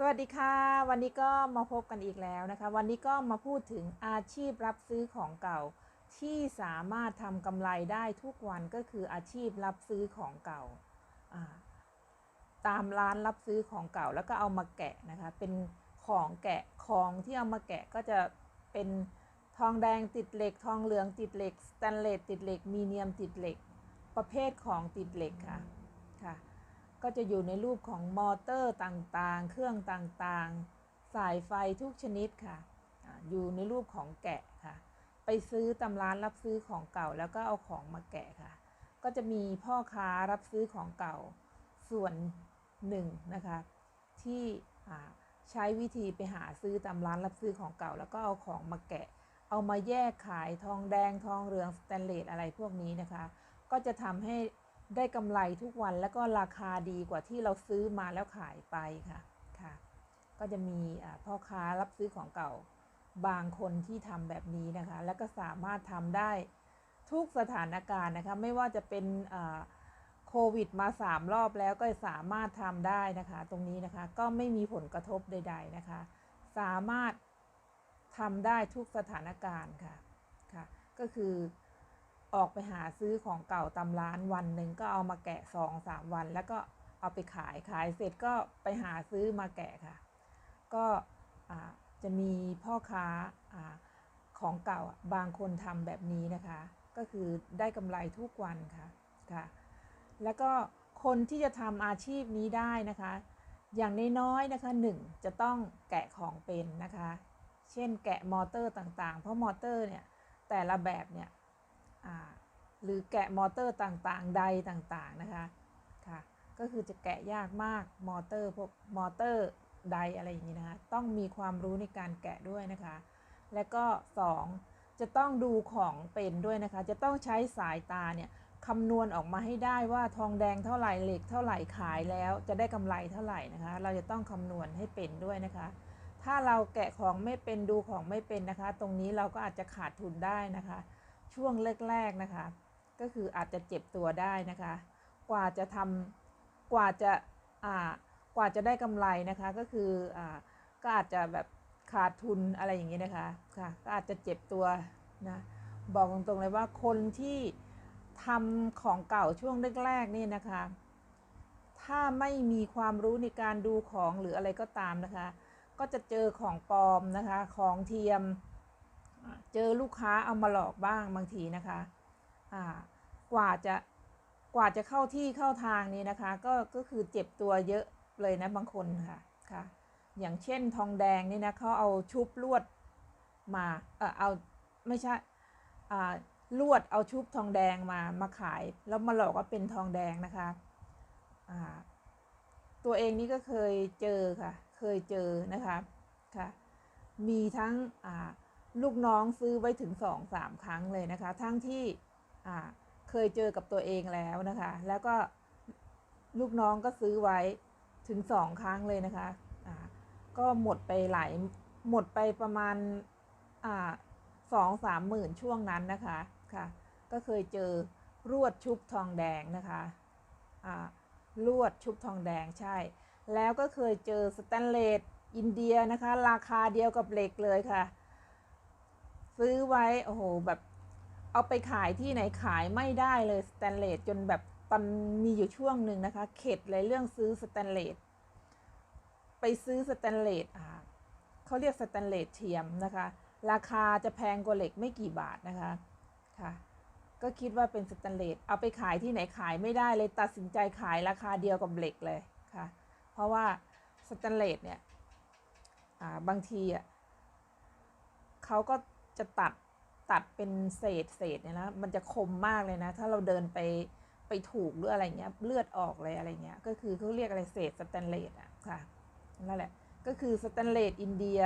สวัสดีค่ะ วันนี้ก็มาพบกันอีกแล้วนะคะ วันนี้ก็มาพูดถึงอาชีพรับซื้อของเก่า ที่สามารถทำกำไรได้ทุกวันก็คืออาชีพรับซื้อของเก่า ตามร้านรับซื้อของเก่าแล้วก็เอามาแกะนะคะ เป็นของแกะของที่เอามาแกะก็จะเป็นทองแดงติดเหล็ก ทองเหลืองติดเหล็กสแตนเลสติดเหล็กมีเนียมติดเหล็ก ประเภทของติดเหล็กค่ะค่ะ ก็จะอยู่ในรูปของมอเตอร์ต่างๆ เครื่องต่างๆ สายไฟทุกชนิดค่ะ อยู่ในรูปของแกะค่ะ ไปซื้อตำร้านรับซื้อของเก่าแล้วก็เอาของมาแกะค่ะ ก็จะมีพ่อค้ารับซื้อของเก่าส่วนหนึ่งนะคะ ที่ใช้วิธีไปหาซื้อตามร้านรับซื้อของเก่า แล้วก็เอาของมาแกะ เอามาแยกขายทองแดงทองเหลืองสแตนเลสอะไรพวกนี้นะคะ ก็จะทำให้ ได้กำไรทุกวันแล้วก็ราคาดีกว่าที่เราซื้อมาแล้วขายไปค่ะค่ะ ก็จะมีพ่อค้ารับซื้อของเก่าบางคนที่ทำแบบนี้นะคะ แล้วก็สามารถทำได้ทุกสถานการณ์นะคะ ไม่ว่าจะเป็นโควิดมา3รอบแล้วก็สามารถทำได้นะคะ ตรงนี้นะคะก็ไม่มีผลกระทบใด ๆนะคะ สามารถทำได้ทุกสถานการณ์ค่ะค่ะ ก็คือ ออกไปหาซื้อของเก่าตามร้านวันหนึ่งก็เอามาแกะสองสามวัน แล้วก็เอาไปขายขายเสร็จก็ไปหาซื้อมาแกะค่ะ ก็จะมีพ่อค้าอของเก่าบางคนทำแบบนี้นะคะ ก็คือได้กำไรทุกวันค่ะค่ะ แล้วก็คนที่จะทำอาชีพนี้ได้นะคะ อย่างน้อยๆนะคะหนึ่งจะต้องแกะของเป็นนะคะ เช่นแกะมอเตอร์ต่างๆ เพราะมอเตอร์เนี่ยแต่ละแบบเนี่ย หรือแกะมอเตอร์ต่างๆ ใดต่างๆนะคะค่ะก็คือจะแกะยากมากมอเตอร์พวกมอเตอร์ใดอะไรอย่างนี้นะคะต้องมีความรู้ในการแกะด้วยนะคะ และก็ 2 จะต้องดูของเป็นด้วยนะคะ จะต้องใช้สายตาเนี่ยคำนวณออกมาให้ได้ว่าทองแดงเท่าไหร่เหล็กเท่าไหร่ขายแล้วจะได้กำไรเท่าไหร่นะคะ เราจะต้องคำนวณให้เป็นด้วยนะคะ ถ้าเราแกะของไม่เป็นดูของไม่เป็นนะคะ ตรงนี้เราก็อาจจะขาดทุนได้นะคะ ช่วงแรกๆนะคะ ก็คืออาจจะเจ็บตัวได้นะคะ กว่าจะทำกว่าจะอ่ากว่าจะได้กำไรนะคะ ก็คืออ่าก็อาจจะแบบขาดทุนอะไรอย่างนี้นะคะค่ะก็อาจจะเจ็บตัวนะบอกตรงๆเลยว่าคนที่ทำของเก่าช่วงแรกๆนี่นะคะ ถ้าไม่มีความรู้ในการดูของหรืออะไรก็ตามนะคะ ก็จะเจอของปลอมนะคะ ของเทียม เจอลูกค้าเอามาหลอกบ้างบางทีนะคะอ่ากว่าจะกว่าจะเข้าที่เข้าทางนี้นะคะ ก็ก็คือเจ็บตัวเยอะเลยนะบางคนค่ะค่ะ อย่างเช่นทองแดงนี่นะเขาเอาชุบลวดมาเออเอาไม่ใช่อ่าลวดเอาชุบทองแดงมามาขาย แล้วมาหลอกว่าเป็นทองแดงนะคะอ่าตัวเองนี่ก็เคยเจอค่ะ เคยเจอนะคะค่ะมีทั้งอ่า ลูกน้องซื้อไว้ถึงสองสามครั้งเลยนะคะ ทั้งที่เคยเจอกับตัวเองแล้วนะคะ แล้วก็ลูกน้องก็ซื้อไว้ถึงสองครั้งเลยนะคะอ่าก็หมดไปหลายหมดไปประมาณสองสามหมื่นช่วงนั้นนะคะค่ะ ก็เคยเจอรวดชุบทองแดงนะคะอ่าลวดชุบทองแดงใช่ แล้วก็เคยเจอสแตนเลสอินเดียนะคะ ราคาเดียวกับเหล็กเลยค่ะ ซื้อไว้โอ้โหแบบเอาไปขายที่ไหนขายไม่ได้เลยสแตนเลสจนแบบตอนมีอยู่ช่วงหนึ่งนะคะ เข็ดเลยเรื่องซื้อสแตนเลสไปซื้อสแตนเลสอ่าเขาเรียกสแตนเลสเทียมนะคะ ราคาจะแพงกว่าเหล็กไม่กี่บาทนะคะค่ะ ก็คิดว่าเป็นสแตนเลสเอาไปขายที่ไหนขายไม่ได้เลยตัดสินใจขายราคาเดียวกับเหล็กเลยค่ะ เพราะว่าสแตนเลสเนี่ยอ่าบางทีอะเขาก็ จะตัดตัดเป็นเศษเศษเนี่ยนะมันจะคมมากเลยนะ ถ้าเราเดินไปไปถูกหรืออะไรเงี้ยเลือดออกเลยอะไรเงี้ยก็คือเขาเรียกอะไรเศษสแตนเลสอะค่ะนั่นแหละก็คือสแตนเลสอินเดีย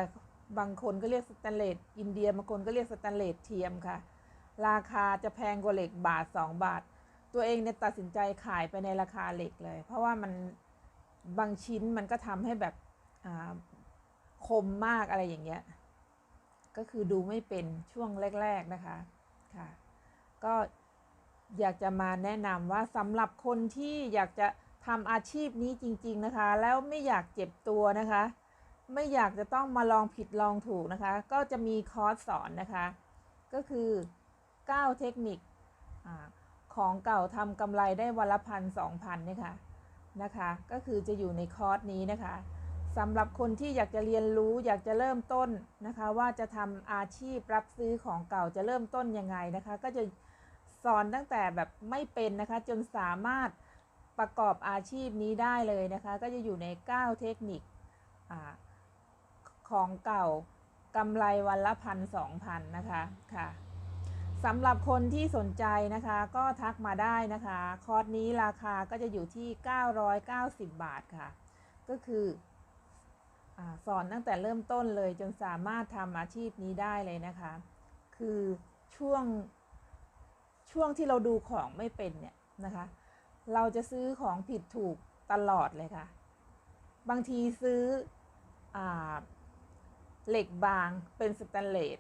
บางคนก็เรียกสแตนเลสอินเดียบางคนก็เรียกสแตนเลสเทียมค่ะ ราคาจะแพงกว่าเหล็กบาท 2 บาท ตัวเองเนี่ยตัดสินใจขายไปในราคาเหล็กเลย เพราะว่ามันบางชิ้นมันก็ทำให้แบบคมมากอะไรอย่างเงี้ย ก็คือดูไม่เป็นช่วงแรก ๆ นะคะค่ะ ก็อยากจะมาแนะนำว่าสำหรับคนที่อยากจะทำอาชีพนี้จริง ๆ นะคะ แล้วไม่อยากเจ็บตัวนะคะ ไม่อยากจะต้องมาลองผิดลองถูกนะคะ ก็จะมีคอร์สสอนนะคะ ก็คือ 9 เทคนิคของเก่าทำกำไรได้วันละพันสองพันเนี่ยค่ะนะคะ ก็คือจะอยู่ในคอร์สนี้นะคะ สำหรับคนที่อยากจะเรียนรู้อยากจะเริ่มต้นนะคะ ว่าจะทำอาชีพรับซื้อของเก่าจะเริ่มต้นยังไงนะคะ ก็จะสอนตั้งแต่แบบไม่เป็นนะคะ จนสามารถประกอบอาชีพนี้ได้เลยนะคะ ก็จะอยู่ใน 9 เทคนิคอของเก่ากำไรวันละพันสองพันนะคะค่ะสำหรับคนที่สนใจนะคะ ก็ทักมาได้นะคะ คอร์สนี้ราคาก็จะอยู่ที่ 990 บาทค่ะ ก็คือ สอนตั้งแต่เริ่มต้นเลยจนสามารถทำอาชีพนี้ได้เลยนะคะ คือช่วงช่วงที่เราดูของไม่เป็นเนี่ยนะคะ เราจะซื้อของผิดถูกตลอดเลยค่ะ บางทีซื้ออเหล็กบางเป็นสแตนเลส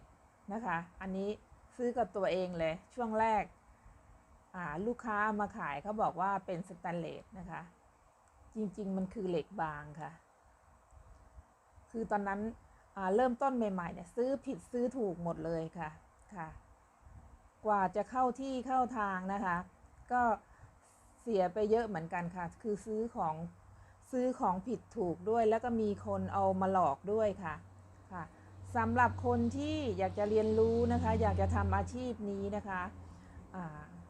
นะคะ อันนี้ซื้อกับตัวเองเลยช่วงแรกลูกค้ามาขายเขาบอกว่าเป็นสแตนเลสนะคะ จริง ๆ มันคือเหล็กบางค่ะ คือตอนนั้นเริ่มต้นใหม่ๆเนี่ยซื้อผิดซื้อถูกหมดเลยค่ะค่ะ กว่าจะเข้าที่เข้าทางนะคะ ก็เสียไปเยอะเหมือนกันค่ะ คือซื้อของซื้อของผิดถูกด้วย แล้วก็มีคนเอามาหลอกด้วยค่ะค่ะสำหรับคนที่อยากจะเรียนรู้นะคะ อยากจะทำอาชีพนี้นะคะะ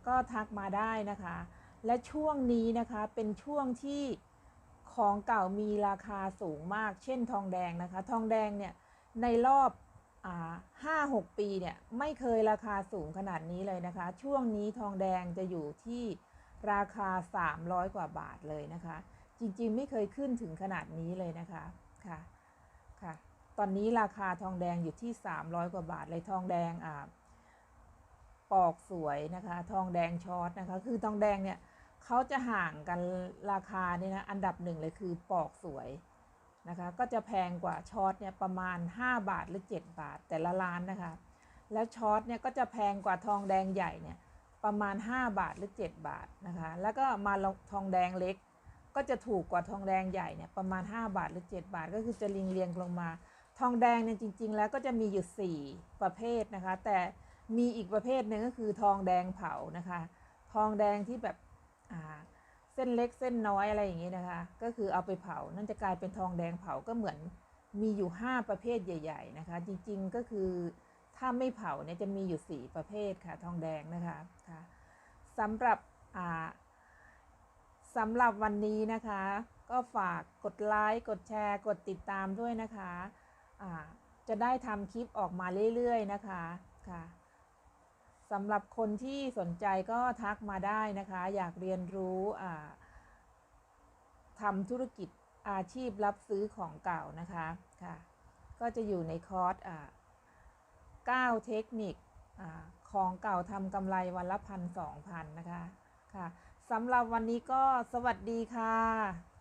ก็ทักมาได้นะคะ และช่วงนี้นะคะเป็นช่วงที่ ของเก่ามีราคาสูงมาก เช่นทองแดงนะคะ ทองแดงเนี่ยในรอบห้าหกปีเนี่ยไม่เคยราคาสูงขนาดนี้เลยนะคะ ช่วงนี้ทองแดงจะอยู่ที่ราคา 300 กว่าบาทเลยนะคะ จริงๆไม่เคยขึ้นถึงขนาดนี้เลยนะคะค่ะค่ะตอนนี้ราคาทองแดงอยู่ที่ 300 กว่าบาทเลยทองแดงอ่าปอกสวยนะคะ ทองแดงช็อตนะคะ คือทองแดงเนี่ย เขาจะห่างกันราคาเนี่ยนะอันดับหนึ่งเลยคือปอกสวยนะคะก็จะแพงกว่าช็อตเนี่ยประมาณ 5 บาทหรือ 7 บาทแต่ละร้านนะคะ แล้วช็อตเนี่ยก็จะแพงกว่าทองแดงใหญ่เนี่ยประมาณ 5 บาทหรือ 7 บาทนะคะ แล้วก็มาทองแดงเล็ก ก็จะถูกกว่าทองแดงใหญ่เนี่ยประมาณ 5 บาทหรือ 7 บาท ก็คือจะเรียงเรียงลงมา ทองแดงเนี่ยจริง ๆ แล้วก็จะมีอยู่ 4 ประเภทนะคะ แต่มีอีกประเภทหนึ่งก็คือทองแดงเผานะคะ ทองแดงที่แบบ เส้นเล็กเส้นน้อยอะไรอย่างนี้นะคะ ก็คือเอาไปเผา นั่นจะกลายเป็นทองแดงเผาก็เหมือนมีอยู่ 5 ประเภทใหญ่ ๆ นะคะ จริงๆก็คือถ้าไม่เผาเนี่ยจะมีอยู่ 4 ประเภทค่ะ ทองแดงนะคะค่ะสำหรับสำหรับวันนี้นะคะ ก็ฝากกดไลค์กดแชร์ กดติดตามด้วยนะคะะจะได้ทำคลิปออกมาเรื่อยๆนะคะค่ะ สำหรับคนที่สนใจก็ทักมาได้นะคะ อยากเรียนรู้ทำธุรกิจอาชีพรับซื้อของเก่านะคะค่ะ ก็จะอยู่ในคอร์ส9เทคนิคของเก่าทำกำไรวันละพันสองพันนะคะค่ะสำหรับวันนี้ก็สวัสดีค่ะ